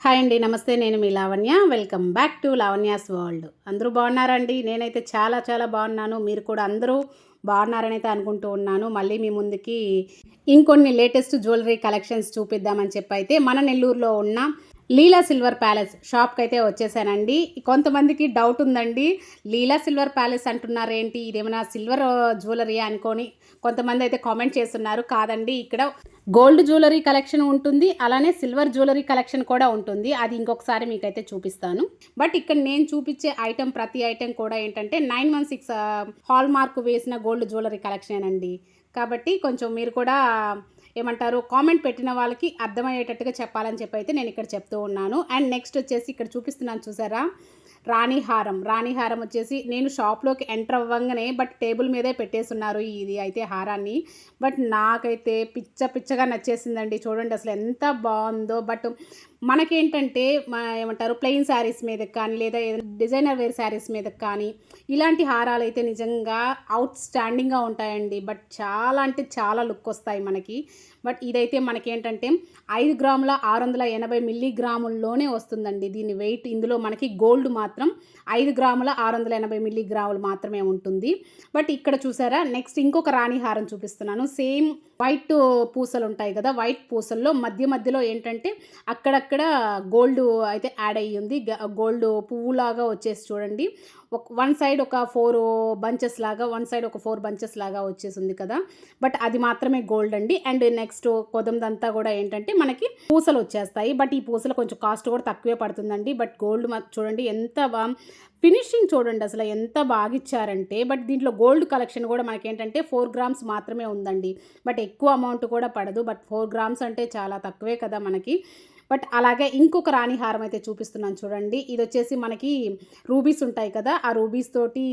Hi అండి నమస్తే నేను మీ Lavanya. Welcome back to Lavanya's world. అందరూ బాగున్నారండి? నేనైతే చాలా చాలా బాగున్నాను. మీరు కూడా అందరూ బాగున్నారని అయితే అనుకుంటూ ఉన్నాను. మళ్ళీ మీ ముందుకి ఇంకొన్ని లేటెస్ట్ జ్యువెలరీ కలెక్షన్స్ చూపిద్దామని చెప్పి అయితే మన నెల్లూరులో ఉన్న లీలా సిల్వర్ ప్యాలెస్ షాప్కి అయితే వచ్చేసానండి. కొంతమందికి డౌట్ ఉందండి. లీలా సిల్వర్ ప్యాలెస్ అంటున్నారేంటి? ఇదేమైనా సిల్వర్ జ్యువెలరీ అనుకొని కొంతమంది అయితే కామెంట్ చేస్తున్నారు. కాదండి ఇక్కడ గోల్డ్ జ్యువెలరీ కలెక్షన్ ఉంటుంది. అలానే సిల్వర్ జ్యువెలరీ కలెక్షన్ కూడా ఉంటుంది. అది ఇంకొకసారి మీకైతే చూపిస్తాను. బట్ ఇక్కడ నేను చూపించే ఐటెం ప్రతి ఐటెం కూడా ఏంటంటే nine one six hallmark వేసిన గోల్డ్ జ్యువెలరీ కలెక్షన్ అండి కాబట్టి కొంచెం మీరు కూడా ఏమంటారు కామెంట్ పెట్టిన వాళ్ళకి అర్థమయ్యేటట్టుగా చెప్పాలని చెప్పి అయితే నేను ఇక్కడ చెప్తూ ఉన్నాను. అండ్ నెక్స్ట్ వచ్చేసి ఇక్కడ చూపిస్తున్నాను చూసారా? రాణిహారం. రాణిహారం వచ్చేసి నేను షాప్లోకి ఎంటర్ అవ్వగానే బట్ టేబుల్ మీదే పెట్టేస్తున్నారు ఇది అయితే హారాన్ని. బట్ నాకైతే పిచ్చ పిచ్చగా నచ్చేసిందండి. చూడండి అసలు ఎంత బాగుందో. బట్ మనకేంటంటే ఏమంటారు ప్లెయిన్ శారీస్ మీద కానీ లేదా డిజైనర్ వేర్ శారీస్ మీద కానీ ఇలాంటి హారాలు అయితే నిజంగా అవుట్ స్టాండింగ్గా ఉంటాయండి. బట్ చాలా అంటే చాలా లుక్ వస్తాయి మనకి. బట్ ఇదైతే మనకేంటంటే ఐదు గ్రాముల ఆరు వందల ఎనభై మిల్లీగ్రాముల్లోనే వస్తుందండి దీని వెయిట్. ఇందులో మనకి గోల్డ్ మాత్రం ఐదు గ్రాముల ఆరు వందల ఎనభై మిల్లీగ్రాములు మాత్రమే ఉంటుంది. బట్ ఇక్కడ చూసారా నెక్స్ట్ ఇంకొక రాణి హారం చూపిస్తున్నాను. సేమ్ వైట్ పూసలు ఉంటాయి కదా వైట్ పూసల్లో మధ్య మధ్యలో ఏంటంటే అక్కడక్కడ గోల్డ్ అయితే యాడ్ అయ్యి ఉంది. గోల్డ్ పువ్వులాగా వచ్చేసి చూడండి. ఒక వన్ సైడ్ ఒక ఫోర్ బంచెస్ లాగా వన్ సైడ్ ఒక ఫోర్ బంచెస్ లాగా వచ్చేసింది కదా. బట్ అది మాత్రమే గోల్డ్ అండి. అండ్ నెక్స్ట్ కొదందంతా కూడా ఏంటంటే మనకి పూసలు వచ్చేస్తాయి. బట్ ఈ పూసలు కొంచెం కాస్ట్ కూడా తక్కువే పడుతుందండి. బట్ గోల్డ్ చూడండి ఎంత ఫినిషింగ్ చూడండి అసలు ఎంత బాగా ఇచ్చారంటే బట్ దీంట్లో గోల్డ్ కలెక్షన్ కూడా మనకి ఏంటంటే ఫోర్ గ్రామ్స్ మాత్రమే ఉందండి. బట్ ఎక్కువ అమౌంట్ కూడా పడదు. బట్ ఫోర్ గ్రామ్స్ అంటే చాలా తక్కువే కదా మనకి. బట్ అలాగే ఇంకొక రాణి హారం అయితే చూపిస్తున్నాను చూడండి. ఇది వచ్చేసి మనకి రూబీస్ ఉంటాయి కదా ఆ రూబీస్ తోటి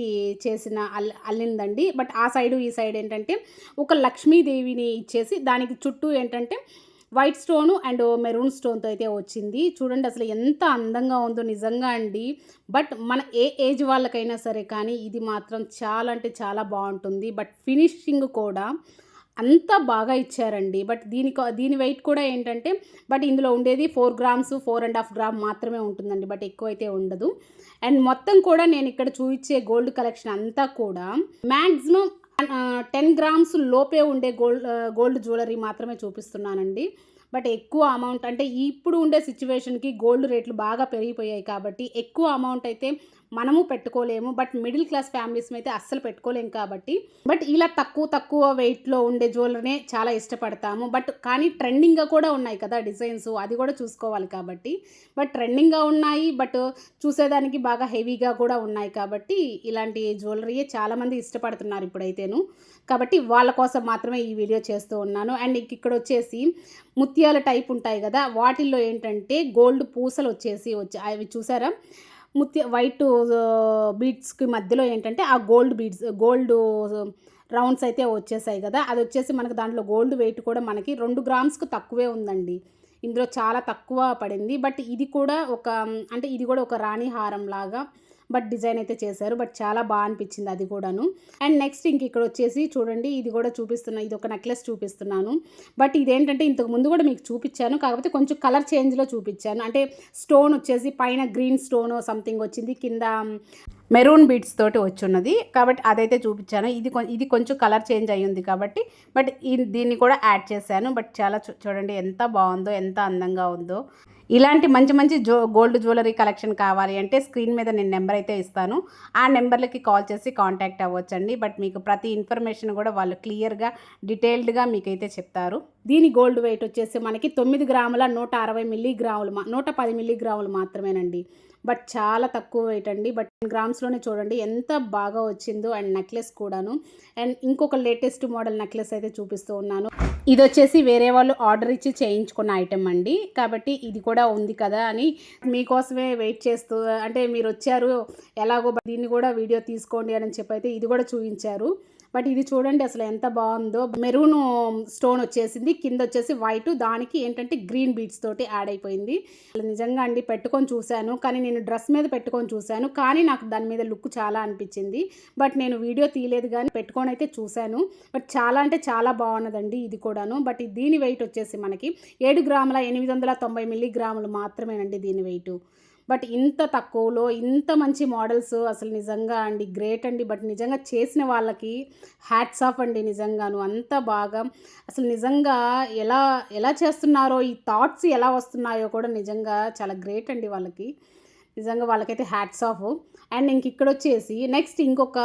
చేసిన అల్ అల్లిందండి. బట్ ఆ సైడు ఈ సైడ్ ఏంటంటే ఒక లక్ష్మీదేవిని ఇచ్చేసి దానికి చుట్టూ ఏంటంటే వైట్ స్టోను అండ్ మెరూన్ స్టోన్తో అయితే వచ్చింది. చూడండి అసలు ఎంత అందంగా ఉందో నిజంగా అండి. బట్ మన ఏ ఏజ్ వాళ్ళకైనా సరే కానీ ఇది మాత్రం చాలా అంటే చాలా బాగుంటుంది. బట్ ఫినిషింగ్ కూడా అంత బాగా ఇచ్చారండి. బట్ దీని దీని వెయిట్ కూడా ఏంటంటే బట్ ఇందులో ఉండేది four grams four and half gram మాత్రమే ఉంటుందండి. బట్ ఎక్కువ అయితే ఉండదు. అండ్ మొత్తం కూడా నేను ఇక్కడ చూపించే గోల్డ్ కలెక్షన్ అంతా కూడా మ్యాక్సిమం టెన్ గ్రామ్స్ లోపే ఉండే గోల్డ్ గోల్డ్ జ్యువెలరీ మాత్రమే చూపిస్తున్నానండి. బట్ ఎక్కువ అమౌంట్ అంటే ఇప్పుడు ఉండే సిచ్యువేషన్కి గోల్డ్ రేట్లు బాగా పెరిగిపోయాయి కాబట్టి ఎక్కువ అమౌంట్ అయితే మనము పెట్టుకోలేము బట్ మిడిల్ క్లాస్ ఫ్యామిలీస్ అయితే అస్సలు పెట్టుకోలేము కాబట్టి. బట్ ఇలా తక్కువ తక్కువ వెయిట్లో ఉండే జ్యువెలరీనే చాలా ఇష్టపడతాము. బట్ కానీ ట్రెండింగ్గా కూడా ఉన్నాయి కదా డిజైన్స్ అది కూడా చూసుకోవాలి కాబట్టి. బట్ ట్రెండింగ్గా ఉన్నాయి బట్ చూసేదానికి బాగా హెవీగా కూడా ఉన్నాయి కాబట్టి ఇలాంటి జ్యువెలరీయే చాలామంది ఇష్టపడుతున్నారు ఇప్పుడైతేను. కాబట్టి వాళ్ళ కోసం మాత్రమే ఈ వీడియో చేస్తూ ఉన్నాను. అండ్ ఇక్కడ వచ్చేసి ముత్యాల టైప్ ఉంటాయి కదా వాటిల్లో ఏంటంటే గోల్డ్ పూసలు వచ్చేసి వచ్చి అవి చూసారా? ముత్య వైట్ బీడ్స్కి మధ్యలో ఏంటంటే ఆ గోల్డ్ బీడ్స్ గోల్డ్ రౌండ్స్ అయితే వచ్చేసాయి కదా. అది వచ్చేసి మనకు దాంట్లో గోల్డ్ వెయిట్ కూడా మనకి రెండు గ్రామ్స్కి తక్కువే ఉందండి. ఇందులో చాలా తక్కువ పడింది. బట్ ఇది కూడా ఒక అంటే ఇది కూడా ఒక రాణి హారం లాగా బట్ డిజైన్ అయితే చేశారు. బట్ చాలా బాగా అనిపించింది అది కూడాను. అండ్ నెక్స్ట్ ఇంక ఇక్కడ వచ్చేసి చూడండి ఇది కూడా చూపిస్తున్నా ఇది ఒక నెక్లెస్ చూపిస్తున్నాను. బట్ ఇదేంటంటే ఇంతకు ముందు కూడా మీకు చూపించాను. కాకపోతే కొంచెం కలర్ చేంజ్లో చూపించాను. అంటే స్టోన్ వచ్చేసి పైన గ్రీన్ స్టోన్ సంథింగ్ వచ్చింది. కింద మెరూన్ బీట్స్ తోటి వచ్చున్నది కాబట్టి అదైతే చూపించాను. ఇది ఇది కొంచెం కలర్ చేంజ్ అయ్యింది కాబట్టి బట్ దీన్ని కూడా యాడ్ చేశాను. బట్ చాలా చూడండి ఎంత బాగుందో ఎంత అందంగా ఉందో. ఇలాంటి మంచి మంచి జో గోల్డ్ జ్యువెలరీ కలెక్షన్ కావాలి అంటే స్క్రీన్ మీద నేను నెంబర్ అయితే ఇస్తాను. ఆ నెంబర్లకి కాల్ చేసి కాంటాక్ట్ అవ్వచ్చండి. బట్ మీకు ప్రతి ఇన్ఫర్మేషన్ కూడా వాళ్ళు క్లియర్గా డీటెయిల్డ్గా మీకైతే చెప్తారు. దీని గోల్డ్ వెయిట్ వచ్చేసి మనకి తొమ్మిది గ్రాముల నూట అరవై మిల్లీగ్రాములు నూట పది మిల్లీగ్రాములు మాత్రమేనండి. బట్ చాలా తక్కువ వెయిట్ అండి. బట్ గ్రామ్స్లోనే చూడండి ఎంత బాగా వచ్చిందో అండ్ నెక్లెస్ కూడాను. అండ్ ఇంకొక లేటెస్ట్ మోడల్ నెక్లెస్ అయితే చూపిస్తూ ఉన్నాను. ఇది వచ్చేసి వేరే వాళ్ళు ఆర్డర్ ఇచ్చి చేయించుకున్న ఐటెం అండి. కాబట్టి ఇది కూడా ఉంది కదా అని మీకోసమే వెయిట్ చేస్తూ అంటే మీరు వచ్చారు ఎలాగో దీన్ని కూడా వీడియో తీసుకోండి అని చెప్పి అయితే ఇది కూడా చూపించారు. బట్ ఇది చూడండి అసలు ఎంత బాగుందో. మెరూన్ స్టోన్ వచ్చేసింది. కింద వచ్చేసి వైట్. దానికి ఏంటంటే గ్రీన్ బీట్స్ తోటి యాడ్ అయిపోయింది. నిజంగా అండి పెట్టుకొని చూశాను. కానీ నేను డ్రెస్ మీద పెట్టుకొని చూశాను. కానీ నాకు దాని మీద లుక్ చాలా అనిపించింది. బట్ నేను వీడియో తీయలేదు కానీ పెట్టుకొని అయితే చూశాను. బట్ చాలా అంటే చాలా బాగున్నదండి ఇది కూడాను. బట్ దీని వెయిట్ వచ్చేసి మనకి ఏడు గ్రాముల ఎనిమిది వందల తొంభై మిల్లీగ్రాములు మాత్రమేనండి దీని వెయిట్. బట్ ఇంత తక్కువలో ఇంత మంచి మోడల్స్ అసలు నిజంగా అండి గ్రేట్ అండి. బట్ నిజంగా చేసిన వాళ్ళకి హ్యాట్స్ ఆఫ్ అండి నిజంగాను. అంత బాగా అసలు నిజంగా ఎలా ఎలా చేస్తున్నారో ఈ థాట్స్ ఎలా వస్తున్నాయో కూడా నిజంగా చాలా గ్రేట్ అండి వాళ్ళకి. నిజంగా వాళ్ళకైతే హ్యాట్స్ ఆఫ్. అండ్ ఇంక ఇక్కడ వచ్చేసి నెక్స్ట్ ఇంకొక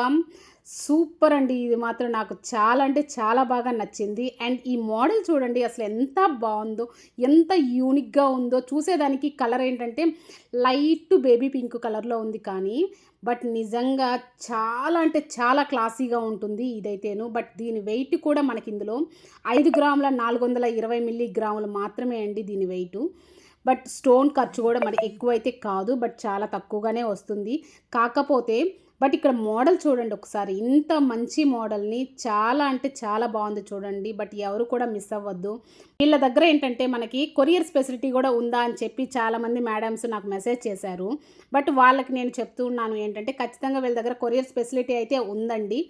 సూపర్ అండి. ఇది మాత్రం నాకు చాలా అంటే చాలా బాగా నచ్చింది. అండ్ ఈ మోడల్ చూడండి అసలు ఎంత బాగుందో ఎంత యూనిక్గా ఉందో. చూసేదానికి కలర్ ఏంటంటే లైట్ బేబీ పింక్ కలర్లో ఉంది కానీ బట్ నిజంగా చాలా అంటే చాలా క్లాసీగా ఉంటుంది ఇదైతేను. బట్ దీని వెయిట్ కూడా మనకి ఇందులో ఐదు గ్రాముల నాలుగు వందల ఇరవై మిల్లీ గ్రాములు మాత్రమే అండి దీని వెయిట్. బట్ స్టోన్ ఖర్చు కూడా మరి ఎక్కువైతే కాదు బట్ చాలా తక్కువగానే వస్తుంది. కాకపోతే బట్ ఇక్కడ మోడల్ చూడండి ఒకసారి. ఇంత మంచి మోడల్ని చాలా అంటే చాలా బాగుంది చూడండి. బట్ ఎవరు కూడా మిస్ అవ్వద్దు. వీళ్ళ దగ్గర ఏంటంటే మనకి కొరియర్ ఫెసిలిటీ కూడా ఉందా అని చెప్పి చాలామంది మేడమ్స్ నాకు మెసేజ్ చేశారు. బట్ వాళ్ళకి నేను చెప్తూ ఉన్నాను ఏంటంటే ఖచ్చితంగా వీళ్ళ దగ్గర కొరియర్ ఫెసిలిటీ అయితే ఉందండి.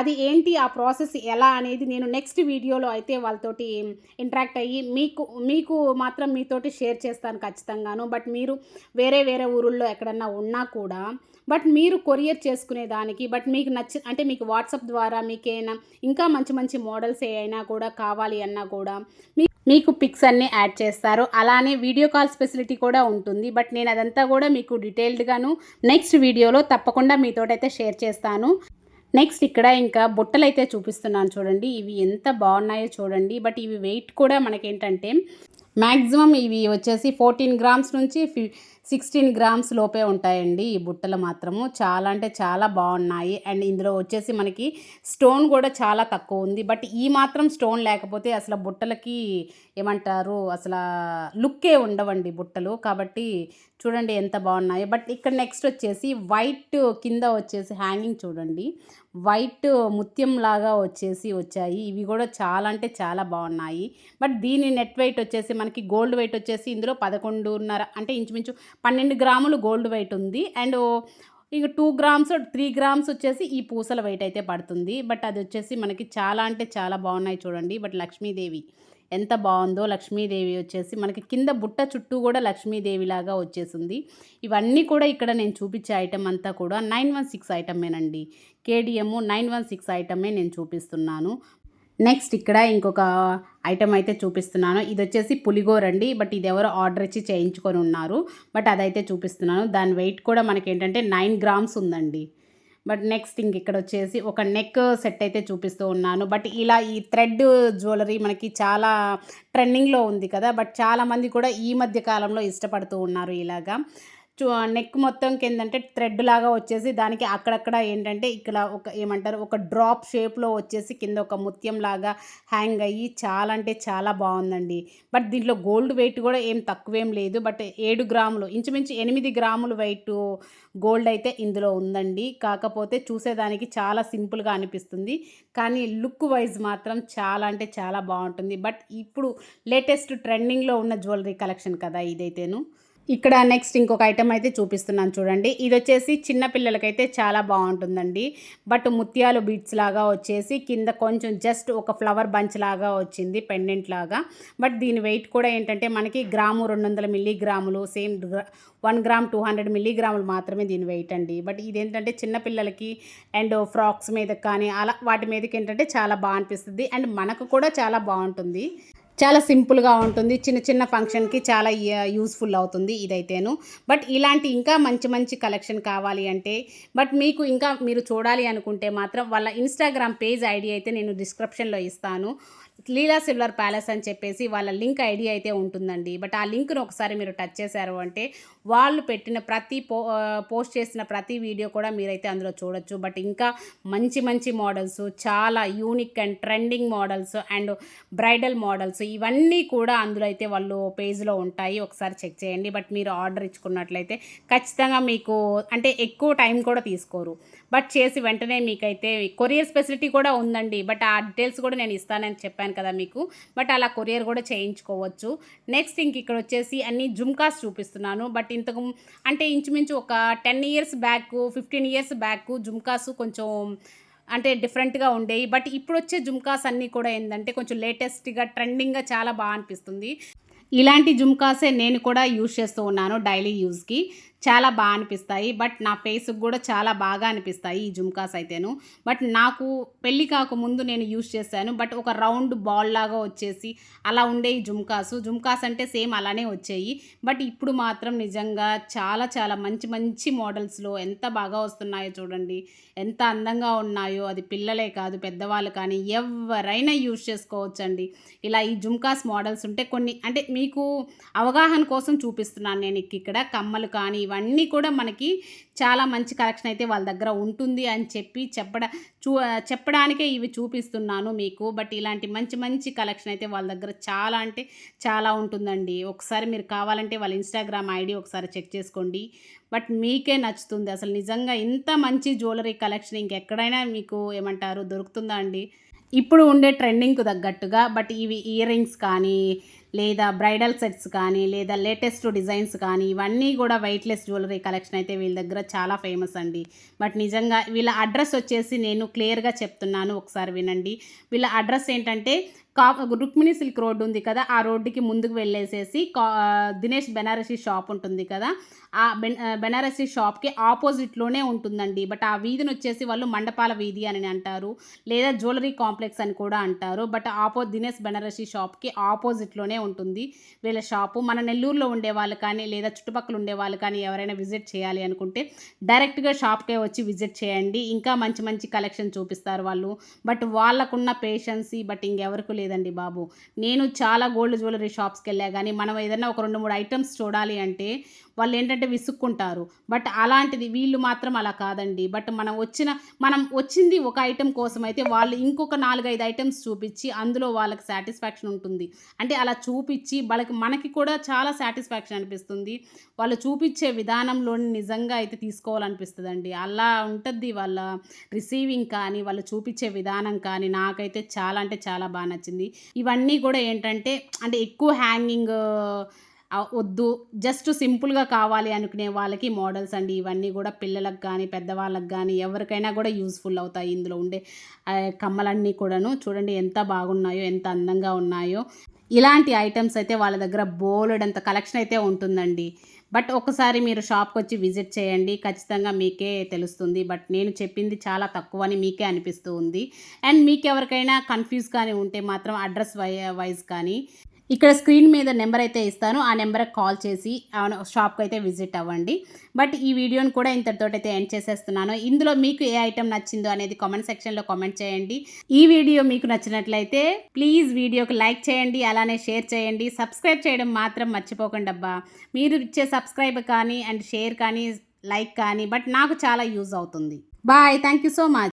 అది ఏంటి? ఆ ప్రాసెస్ ఎలా అనేది నేను నెక్స్ట్ వీడియోలో అయితే వాళ్ళతోటి ఇంటరాక్ట్ అయ్యి మీకు మీకు మాత్రం మీతోటి షేర్ చేస్తాను ఖచ్చితంగాను. బట్ మీరు వేరే వేరే ఊరుల్లో ఎక్కడన్నా ఉన్నా కూడా బట్ మీరు కొరియర్ చేసుకునే దానికి బట్ మీకు నచ్చి అంటే మీకు వాట్సాప్ ద్వారా మీకేనా ఇంకా మంచి మంచి మోడల్స్ ఏమైనా కూడా కావాలి అన్నా కూడా మీ మీకు పిక్స్ అన్నీ యాడ్ చేస్తారు. అలానే వీడియో కాల్ ఫెసిలిటీ కూడా ఉంటుంది. బట్ నేను అదంతా కూడా మీకు డీటెయిల్డ్గాను నెక్స్ట్ వీడియోలో తప్పకుండా మీతోటైతే షేర్ చేస్తాను. నెక్స్ట్ ఇక్కడ ఇంకా బుట్టలు అయితే చూపిస్తున్నాను చూడండి. ఇవి ఎంత బాగున్నాయో చూడండి. బట్ ఇవి వెయిట్ కూడా మనకేంటంటే మ్యాక్సిమం ఇవి వచ్చేసి ఫోర్టీన్ గ్రామ్స్ నుంచి ఫి సిక్స్టీన్ గ్రామ్స్ లోపే ఉంటాయండి ఈ బుట్టలు మాత్రము. చాలా అంటే చాలా బాగున్నాయి. అండ్ ఇందులో వచ్చేసి మనకి స్టోన్ కూడా చాలా తక్కువ ఉంది. బట్ ఈ మాత్రం స్టోన్ లేకపోతే అసలు బుట్టలకి ఏమంటారు అసలు లుక్కే ఉండవండి బుట్టలు. కాబట్టి చూడండి ఎంత బాగున్నాయో. బట్ ఇక్కడ నెక్స్ట్ వచ్చేసి వైట్ కింద వచ్చేసి హ్యాంగింగ్ చూడండి. వైట్ ముత్యం లాగా వచ్చేసి వచ్చాయి. ఇవి కూడా చాలా అంటే చాలా బాగున్నాయి. బట్ దీని నెట్ వెయిట్ వచ్చేసి మనకి గోల్డ్ వెయిట్ వచ్చేసి ఇందులో పదకొండున్నర అంటే ఇంచుమించు పన్నెండు గ్రాములు గోల్డ్ వెయిట్ ఉంది. అండ్ ఇక టూ గ్రామ్స్ త్రీ గ్రామ్స్ వచ్చేసి ఈ పూసల వెయిట్ అయితే పడుతుంది. బట్ అది వచ్చేసి మనకి చాలా అంటే చాలా బాగున్నాయి చూడండి. బట్ లక్ష్మీదేవి ఎంత బాగుందో లక్ష్మీదేవి వచ్చేసి మనకి కింద బుట్ట చుట్టూ కూడా లక్ష్మీదేవి లాగా వచ్చేసింది. ఇవన్నీ కూడా ఇక్కడ నేను చూపించే ఐటెం అంతా కూడా నైన్ వన్ సిక్స్ ఐటమేనండి కేడిఎమ్ నైన్ వన్ సిక్స్ ఐటమే నేను చూపిస్తున్నాను. నెక్స్ట్ ఇక్కడ ఇంకొక ఐటమ్ అయితే చూపిస్తున్నాను. ఇది వచ్చేసి పులిగోర అండి. బట్ ఇది ఎవరో ఆర్డర్ ఇచ్చి చేయించుకొని ఉన్నారు. బట్ అదైతే చూపిస్తున్నాను. దాని వెయిట్ కూడా మనకి ఏంటంటే నైన్ గ్రామ్స్ ఉందండి. బట్ నెక్స్ట్ ఇంక ఇక్కడ వచ్చేసి ఒక నెక్ సెట్ అయితే చూపిస్తూ ఉన్నాను. బట్ ఇలా ఈ థ్రెడ్ జ్యువెలరీ మనకి చాలా ట్రెండింగ్లో ఉంది కదా బట్ చాలామంది కూడా ఈ మధ్య కాలంలో ఇష్టపడుతూ ఉన్నారు ఇలాగా. నెక్ మొత్తం కిందంటే థ్రెడ్ లాగా వచ్చేసి దానికి అక్కడక్కడ ఏంటంటే ఇక్కడ ఒక ఏమంటారు ఒక డ్రాప్ షేప్లో వచ్చేసి కింద ఒక ముత్యం లాగా హ్యాంగ్ అయ్యి చాలా అంటే చాలా బాగుందండి. బట్ దీంట్లో గోల్డ్ వెయిట్ కూడా ఏం తక్కువేం లేదు. బట్ ఏడు గ్రాములు ఇంచుమించు ఎనిమిది గ్రాములు వెయిట్ గోల్డ్ అయితే ఇందులో ఉందండి. కాకపోతే చూసేదానికి చాలా సింపుల్గా అనిపిస్తుంది. కానీ లుక్ వైజ్ మాత్రం చాలా అంటే చాలా బాగుంటుంది. బట్ ఇప్పుడు లేటెస్ట్ ట్రెండింగ్లో ఉన్న జ్యువెలరీ కలెక్షన్ కదా ఇదైతేను. ఇక్కడ నెక్స్ట్ ఇంకొక ఐటమ్ అయితే చూపిస్తున్నాను చూడండి. ఇది వచ్చేసి చిన్న పిల్లలకైతే చాలా బాగుంటుందండి. బట్ ముత్యాలు బీట్స్ లాగా వచ్చేసి కింద కొంచెం జస్ట్ ఒక ఫ్లవర్ బంచ్ లాగా వచ్చింది పెండెంట్ లాగా. బట్ దీని వెయిట్ కూడా ఏంటంటే మనకి గ్రాము రెండు వందల మిల్లీగ్రాములు same one gram two hundred మిల్లీగ్రాములు మాత్రమే దీని వెయిట్ అండి. బట్ ఇదేంటంటే చిన్నపిల్లలకి అండ్ ఫ్రాక్స్ మీద కానీ అలా వాటి మీదకి ఏంటంటే చాలా బాగా అనిపిస్తుంది. అండ్ మనకు కూడా చాలా బాగుంటుంది. చాలా సింపుల్గా ఉంటుంది. చిన్న చిన్న ఫంక్షన్కి చాలా యూస్ఫుల్ అవుతుంది ఇదైతేను. బట్ ఇలాంటి ఇంకా మంచి మంచి కలెక్షన్ కావాలి అంటే బట్ మీకు ఇంకా మీరు చూడాలి అనుకుంటే మాత్రం వాళ్ళ ఇన్స్టాగ్రామ్ పేజ్ ఐడి అయితే నేను డిస్క్రిప్షన్లో ఇస్తాను. లీలా సిల్వర్ ప్యాలెస్ అని చెప్పేసి వాళ్ళ లింక్ ఐడి అయితే ఉంటుందండి. బట్ ఆ లింక్ను ఒకసారి మీరు టచ్ చేశారు అంటే వాళ్ళు పెట్టిన ప్రతి పో పోస్ట్ చేసిన ప్రతి వీడియో కూడా మీరైతే అందులో చూడొచ్చు. బట్ ఇంకా మంచి మంచి మోడల్స్ చాలా unique and trending models and bridal models ఇవన్నీ కూడా అందులో అయితే వాళ్ళు పేజ్లో ఉంటాయి. ఒకసారి చెక్ చేయండి. బట్ మీరు ఆర్డర్ ఇచ్చుకున్నట్లయితే ఖచ్చితంగా మీకు అంటే ఎక్కువ టైం కూడా తీసుకోరు. బట్ చేసి వెంటనే మీకైతే కొరియర్ ఫెసిలిటీ కూడా ఉందండి. బట్ ఆ డీటెయిల్స్ కూడా నేను ఇస్తానని చెప్పాను కదా మీకు. బట్ అలా కొరియర్ కూడా చేయించుకోవచ్చు. నెక్స్ట్ ఇంక ఇక్కడ వచ్చేసి అన్ని జుమ్కాస్ చూపిస్తున్నాను. బట్ ఇంతకు అంటే ఇంచుమించు ఒక ten years back fifteen years back jhumkas కొంచెం అంటే డిఫరెంట్గా ఉండేవి. బట్ ఇప్పుడు వచ్చే జుమ్కాస్ అన్నీ కూడా ఏంటంటే కొంచెం లేటెస్ట్గా ట్రెండింగ్గా చాలా బాగా అనిపిస్తుంది. ఇలాంటి జుమ్కాసే నేను కూడా యూజ్ చేస్తూ ఉన్నాను డైలీ యూస్కి చాలా బాగా అనిపిస్తాయి. బట్ నా ఫేస్కి కూడా చాలా బాగా అనిపిస్తాయి ఈ జుమ్కాస్ అయితేను. బట్ నాకు పెళ్ళి కాకముందు నేను యూజ్ చేశాను. బట్ ఒక రౌండ్ బాల్ లాగా వచ్చేసి అలా ఉండే ఈ జుమ్కాస్. జుమ్కాస్ అంటే సేమ్ అలానే వచ్చాయి. బట్ ఇప్పుడు మాత్రం నిజంగా చాలా చాలా మంచి మంచి మోడల్స్లో ఎంత బాగా వస్తున్నాయో చూడండి. ఎంత అందంగా ఉన్నాయో. అది పిల్లలే కాదు పెద్దవాళ్ళు కానీ ఎవరైనా యూజ్ చేసుకోవచ్చండి. ఇలా ఈ జుమ్కాస్ మోడల్స్ ఉంటే కొన్ని అంటే మీకు అవగాహన కోసం చూపిస్తున్నాను నేను ఇక్కడ కమ్మలు కానీ ఇవన్నీ కూడా మనకి చాలా మంచి కలెక్షన్ అయితే వాళ్ళ దగ్గర ఉంటుంది అని చెప్పి చెప్పడ చూ చెప్పడానికే ఇవి చూపిస్తున్నాను మీకు. బట్ ఇలాంటి మంచి మంచి కలెక్షన్ అయితే వాళ్ళ దగ్గర చాలా అంటే చాలా ఉంటుందండి. ఒకసారి మీరు కావాలంటే వాళ్ళ ఇన్స్టాగ్రామ్ ఐడి ఒకసారి చెక్ చేసుకోండి. బట్ మీకే నచ్చుతుంది. అసలు నిజంగా ఇంత మంచి జ్యువెలరీ కలెక్షన్ ఇంకెక్కడైనా మీకు ఏమంటారు దొరుకుతుందా అండి? ఇప్పుడు ఉండే ట్రెండింగ్కు తగ్గట్టుగా బట్ ఇవి ఇయర్ రింగ్స్ కానీ లేదా బ్రైడల్ సెట్స్ కానీ లేదా లేటెస్ట్ డిజైన్స్ కానీ ఇవన్నీ కూడా వెయిట్లెస్ జ్యువెలరీ కలెక్షన్ అయితే వీళ్ళ దగ్గర చాలా ఫేమస్ అండి. బట్ నిజంగా వీళ్ళ అడ్రస్ వచ్చేసి నేను క్లియర్గా చెప్తున్నాను ఒకసారి వినండి. వీళ్ళ అడ్రస్ ఏంటంటే కా రుక్మిణి సిల్క్ రోడ్డు ఉంది కదా ఆ రోడ్డుకి ముందుకు వెళ్ళేసేసి కా దినేష్ బెనారసీ షాప్ ఉంటుంది కదా ఆ బెన్ బెనారసీ షాప్కి ఆపోజిట్లోనే ఉంటుందండి. బట్ ఆ వీధిని వచ్చేసి వాళ్ళు మండపాల వీధి అని అంటారు లేదా జ్యువెలరీ కాంప్లెక్స్ అని కూడా అంటారు. బట్ ఆపో దినేష్ బెనారసీ షాప్కి ఆపోజిట్లోనే ఉంటుంది వీళ్ళ షాపు. మన నెల్లూరులో ఉండే వాళ్ళు కానీ లేదా చుట్టుపక్కల ఉండే వాళ్ళు కానీ ఎవరైనా విజిట్ చేయాలి అనుకుంటే డైరెక్ట్గా షాప్కే వచ్చి విజిట్ చేయండి. ఇంకా మంచి మంచి కలెక్షన్ చూపిస్తారు వాళ్ళు. బట్ వాళ్ళకున్న పేషెన్సీ బట్ ఇంకెవరికి లేదండి బాబు. నేను చాలా గోల్డ్ జ్యువెలరీ షాప్స్కి వెళ్ళా కానీ మనం ఏదైనా ఒక రెండు మూడు ఐటమ్స్ చూడాలి అంటే వాళ్ళు ఏంటంటే విసుక్కుంటారు. బట్ అలాంటిది వీళ్ళు మాత్రం అలా కాదండి. బట్ మనం వచ్చిన మనం వచ్చింది ఒక ఐటెం కోసం అయితే వాళ్ళు ఇంకొక నాలుగైదు ఐటమ్స్ చూపించి అందులో వాళ్ళకి సాటిస్ఫాక్షన్ ఉంటుంది. అంటే అలా చూపించి వాళ్ళకి మనకి కూడా చాలా సాటిస్ఫాక్షన్ అనిపిస్తుంది. వాళ్ళు చూపించే విధానంలోని నిజంగా అయితే తీసుకోవాలనిపిస్తుందండి. అలా ఉంటుంది వాళ్ళ రిసీవింగ్ కానీ వాళ్ళు చూపించే విధానం కానీ నాకైతే చాలా అంటే చాలా బాగా నచ్చింది. ఇవన్నీ కూడా ఏంటంటే అంటే ఎక్కువ హ్యాంగింగ్ వద్దు. జస్ట్ సింపుల్గా కావాలి అనుకునే వాళ్ళకి మోడల్స్ అండి. ఇవన్నీ కూడా పిల్లలకు కానీ పెద్దవాళ్ళకి కానీ ఎవరికైనా కూడా యూస్ఫుల్ అవుతాయి ఇందులో ఉండే కమ్మలన్నీ కూడాను. చూడండి ఎంత బాగున్నాయో ఎంత అందంగా ఉన్నాయో. ఇలాంటి ఐటమ్స్ అయితే వాళ్ళ దగ్గర బోలెడంత కలెక్షన్ అయితే ఉంటుందండి. బట్ ఒకసారి మీరు షాప్కి వచ్చి విజిట్ చేయండి. ఖచ్చితంగా మీకే తెలుస్తుంది. బట్ నేను చెప్పింది చాలా తక్కువ అని మీకే అనిపిస్తూ ఉంది అండ్ మీకు ఎవరికైనా కన్ఫ్యూజ్ కానీ ఉంటే మాత్రం అడ్రస్ వై వైజ్ కానీ ఇక్కడ స్క్రీన్ మీద నెంబర్ అయితే ఇస్తాను. ఆ నెంబర్కి కాల్ చేసి షాప్కి అయితే విజిట్ అవ్వండి. బట్ ఈ వీడియోని కూడా ఇంతటితో అయితే ఎండ్ చేసేస్తున్నాను. ఇందులో మీకు ఏ ఐటెం నచ్చిందో అనేది కామెంట్ సెక్షన్లో కామెంట్ చేయండి. ఈ వీడియో మీకు నచ్చినట్లయితే ప్లీజ్ వీడియోకి లైక్ చేయండి అలానే షేర్ చేయండి. సబ్స్క్రైబ్ చేయడం మాత్రం మర్చిపోకండి అబ్బా. మీరు ఇచ్చే సబ్స్క్రైబ్ కానీ అండ్ షేర్ కానీ లైక్ కానీ బట్ నాకు చాలా యూజ్ అవుతుంది. Bye. Thank you so much.